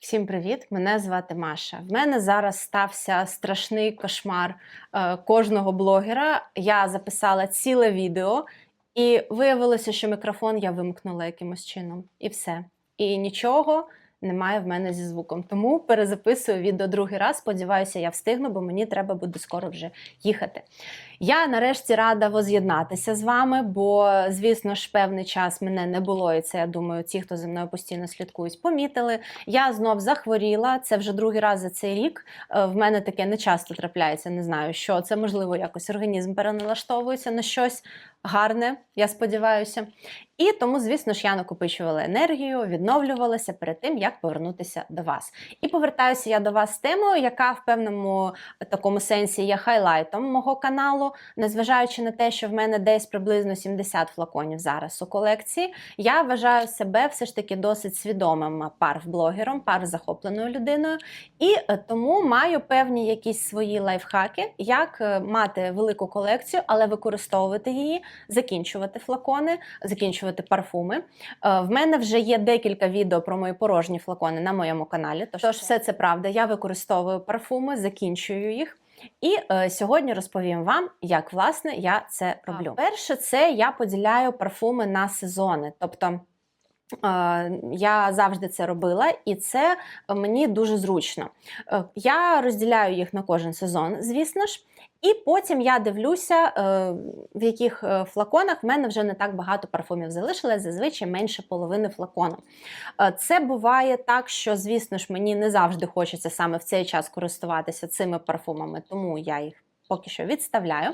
Всім привіт! Мене звати Маша. В мене зараз стався страшний кошмар е, кожного блогера. Я записала ціле відео, і виявилося, що мікрофон я вимкнула якимось чином. І все. І нічого немає в мене зі звуком. Тому перезаписую відео другий раз. Сподіваюся, я встигну, бо мені треба буде скоро вже їхати. Я нарешті рада воз'єднатися з вами, бо, звісно ж, певний час мене не було, і це я думаю, ті, хто за мною постійно слідкують, помітили. Я знов захворіла. Це вже другий раз за цей рік. Е, В мене таке не часто трапляється. Не знаю, що це можливо якось організм переналаштовується на щось гарне, я сподіваюся. І тому, звісно ж, я накопичувала енергію, відновлювалася перед тим, як повернутися до вас. І повертаюся я до вас з темою, яка в певному такому сенсі є хайлайтом мого каналу, незважаючи на те, що в мене десь приблизно 70 флаконів зараз у колекції. Я вважаю себе все ж таки досить свідомим парф-блогером, парф-захопленою людиною, і е, тому маю певні якісь свої лайфхаки, як е, мати велику колекцію, але використовувати її, закінчувати флакони, закінчувати парфуми. Е, В мене вже є декілька відео про мої порожні флакони на моєму каналі. Тож все це правда. Я використовую парфуми, закінчую їх. І е, сьогодні розповім вам, як власне я це роблю. Перше, це я поділяю парфуми на сезони. Тобто Я завжди це робила, і це мені дуже зручно. Е, Я розділяю їх на кожен сезон, звісно ж. І потім я дивлюся, е, в яких е, флаконах в мене вже не так багато парфумів залишилось, зазвичай менше половини флакону. Це буває так, що, звісно ж, мені не завжди хочеться саме в цей час користуватися цими парфумами, тому я їх поки що відставляю.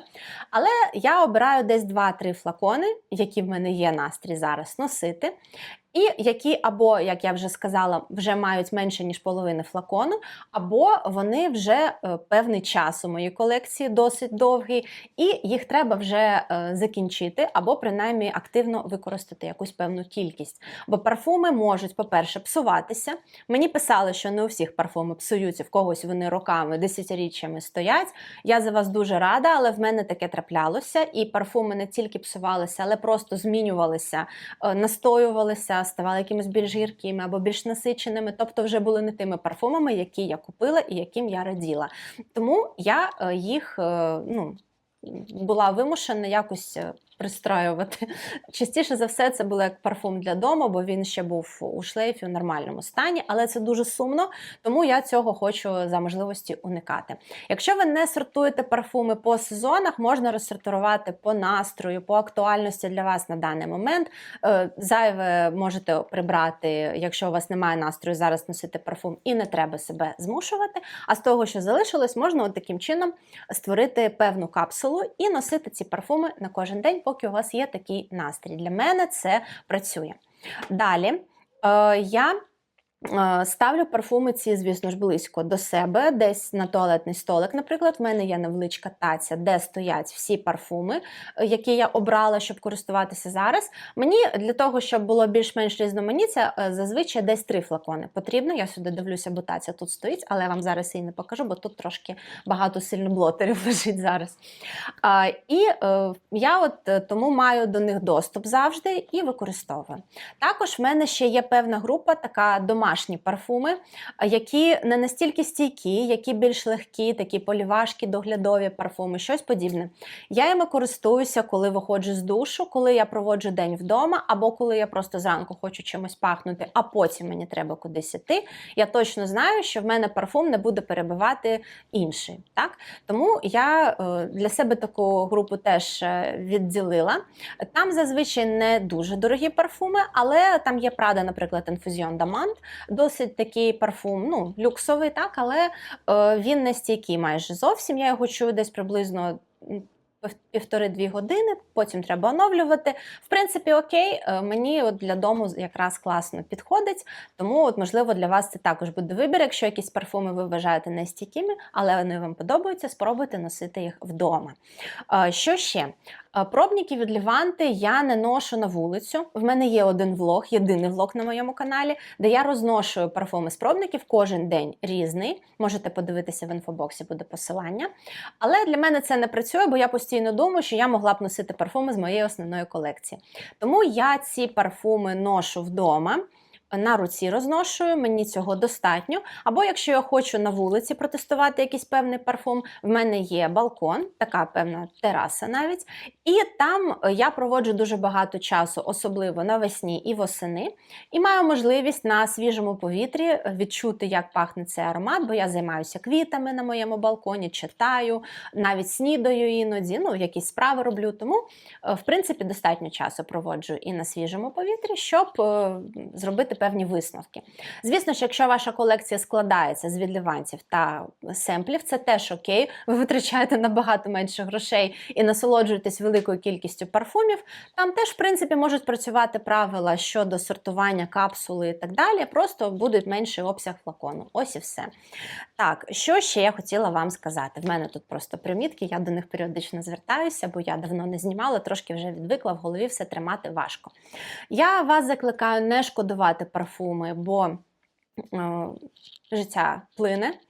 Але я обираю десь 2-3 флакони, які в мене є настрій зараз носити. І які або, як я вже сказала, вже мають менше ніж половини флакону, або вони вже е, певний час у моїй колекції досить довгий, і їх треба вже е, закінчити, або принаймні активно використати якусь певну кількість. Бо парфуми можуть, по-перше, псуватися. Мені писали, що не у всіх парфуми псуються, в когось вони роками, десятиріччями стоять. Я за вас дуже рада, але в мене таке траплялося, і парфуми не тільки псувалися, але просто змінювалися, е, настоювалися ставали якимись більш гіркими або більш насиченими, тобто вже були не тими парфумами, які я купила і яким я раділа. Тому я е, їх е, ну, була вимушена якось е, пристраювати. Частіше за все, це було як парфум для дому, бо він ще був у шлейфі у нормальному стані, але це дуже сумно, тому я цього хочу за можливості уникати. Якщо ви не сортуєте парфуми по сезонах, можна розсортувати по настрою, по актуальності для вас на даний момент. Е, Зайве можете прибрати, якщо у вас немає настрою зараз носити парфум, і не треба себе змушувати. А з того, що залишилось, можна от таким чином створити певну капсулу і носити ці парфуми на кожен день, поки у вас є такий настрій. Для мене це працює. Далі е, я. Е, Ставлю парфуми ці, звісно ж, близько до себе, десь на туалетний столик. Наприклад, в мене є невеличка таця, де стоять всі парфуми, е, які я обрала, щоб користуватися зараз. Мені для того, щоб було більш-менш різноманіття, е, зазвичай десь три флакони потрібно. Я сюди дивлюся, бо таця тут стоїть, але я вам зараз її не покажу, бо тут трошки багато сильно блотерів лежить зараз. І я от тому маю до них доступ завжди і використовую. Також в мене ще є певна група, така домашні парфуми, які не настільки стійкі, які більш легкі, такі полівашки, доглядові парфуми, щось подібне. Я іми користуюся, коли виходжу з душу, коли я проводжу день вдома, або коли я просто зранку хочу чимось пахнути, а потім мені треба кудись іти. Я точно знаю, що в мене парфум не буде перебивати інший. Так? Тому я е, для себе таку групу теж е, відділила. Там зазвичай не дуже дорогі парфуми, але там є Prada, наприклад, Infusion Damant, досить такий парфум, ну, люксовий, так, але е, він не стійкий майже зовсім. Я його чую десь приблизно. Півтори-дві години, потім треба оновлювати. В принципі, окей, е, мені от для дому якраз класно підходить, тому от, можливо для вас це також буде вибір. Якщо якісь парфуми ви вважаєте нестійкими, але вони вам подобаються, спробуйте носити їх вдома. Е, Що ще? Пробники від Ліванти я не ношу на вулицю. В мене є один влог, єдиний влог на моєму каналі, де я розношую парфуми з пробників кожен день різний. Можете подивитися в інфобоксі, буде посилання. Але для мене це не працює, бо я постійно думаю, що я могла б носити парфуми з моєї основної колекції. Тому я ці парфуми ношу вдома. На руці розношую, мені цього достатньо. Або якщо я хочу на вулиці протестувати якийсь певний парфум, в мене є балкон, така певна тераса навіть. І там е, я проводжу дуже багато часу, особливо навесні і восени, і маю можливість на свіжому повітрі відчути, як пахне цей аромат, бо я займаюся квітами на моєму балконі, читаю, навіть снідаю іноді, ну, якісь справи роблю. Тому, е, в принципі, достатньо часу проводжу і на свіжому повітрі, щоб е, зробити певні висновки. Звісно ж, якщо ваша колекція складається з відливанців та семплів, це теж окей. Ви витрачаєте набагато менше грошей і насолоджуєтесь великою кількістю парфумів. Там теж, в принципі, можуть працювати правила щодо сортування капсули і так далі. Просто будуть менший обсяг флакону. Ось і все. Так, що ще я хотіла вам сказати? В мене тут просто примітки, я до них періодично звертаюся, бо я давно не знімала, трошки вже відвикла, в голові все тримати важко. Я вас закликаю не шкодувати парфуми, бо е, життя плине.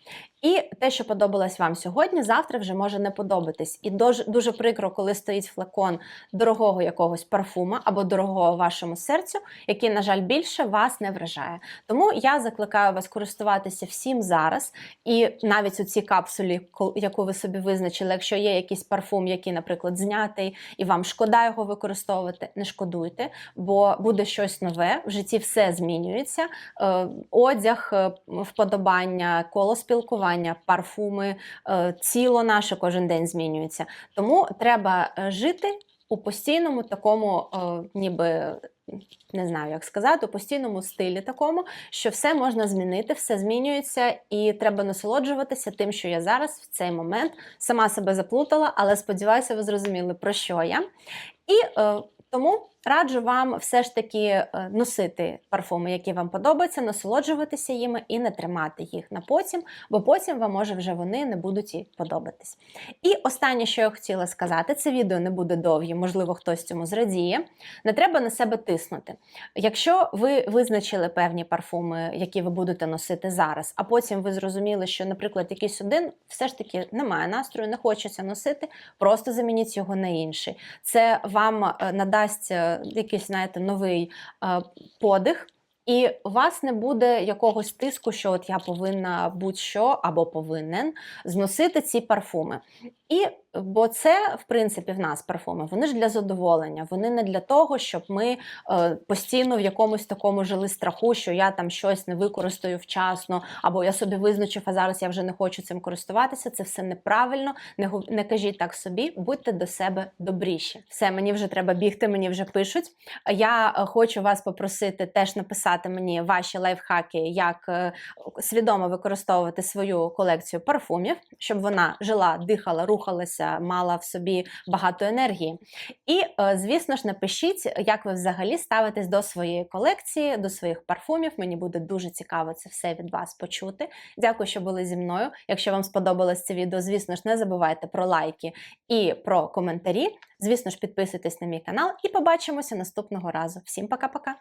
І те, що подобалось вам сьогодні, завтра вже може не подобатись. І дуже, дуже прикро, коли стоїть флакон дорогого якогось парфума або дорогого вашому серцю, який, на жаль, більше вас не вражає. Тому я закликаю вас користуватися всім зараз. І навіть у цій капсулі, яку ви собі визначили, якщо є якийсь парфум, який, наприклад, знятий, і вам шкода його використовувати, не шкодуйте, бо буде щось нове. В житті все змінюється. Е, Одяг, е, вподобання, коло спілкування, парфуми, е, тіло наше кожен день змінюється. Тому треба е, жити у постійному такому, е, ніби. Не знаю, як сказати, у постійному стилі такому, що все можна змінити, все змінюється, і треба насолоджуватися тим, що я зараз в цей момент сама себе заплутала, але сподіваюся, ви зрозуміли, про що я. І е, тому раджу вам все ж таки е, носити парфуми, які вам подобаються, насолоджуватися їми і не тримати їх на потім, бо потім вам може вже вони не будуть і подобатись. І останнє, що я хотіла сказати, це відео не буде довге, можливо, хтось цьому зрадіє. Не треба на себе тиснути. Якщо ви визначили певні парфуми, які ви будете носити зараз, а потім ви зрозуміли, що, наприклад, якийсь один все ж таки немає настрою, не хочеться носити, просто замініть його на інший. Це вам е, надасть е, якийсь, знаєте, новий подих. І у вас не буде якогось тиску, що от я повинна будь-що або повинен зносити ці парфуми. І бо це, в принципі, в нас парфуми, вони ж для задоволення, вони не для того, щоб ми е, постійно в якомусь такому жили страху, що я там щось не використаю вчасно, або я собі визначив, а зараз я вже не хочу цим користуватися. Це все неправильно. Не, не кажіть так собі, будьте до себе добріші. Все, мені вже треба бігти, мені вже пишуть. Я е, хочу вас попросити теж написати мені ваші лайфхаки, як е, свідомо використовувати свою колекцію парфумів, щоб вона жила, дихала, рухалася, мала в собі багато енергії. І, е, звісно ж, напишіть, як ви взагалі ставитесь до своєї колекції, до своїх парфумів. Мені буде дуже цікаво це все від вас почути. Дякую, що були зі мною. Якщо вам сподобалось це відео, звісно ж, не забувайте про лайки і про коментарі. Звісно ж, підписуйтесь на мій канал і побачимося наступного разу. Всім пока-пока!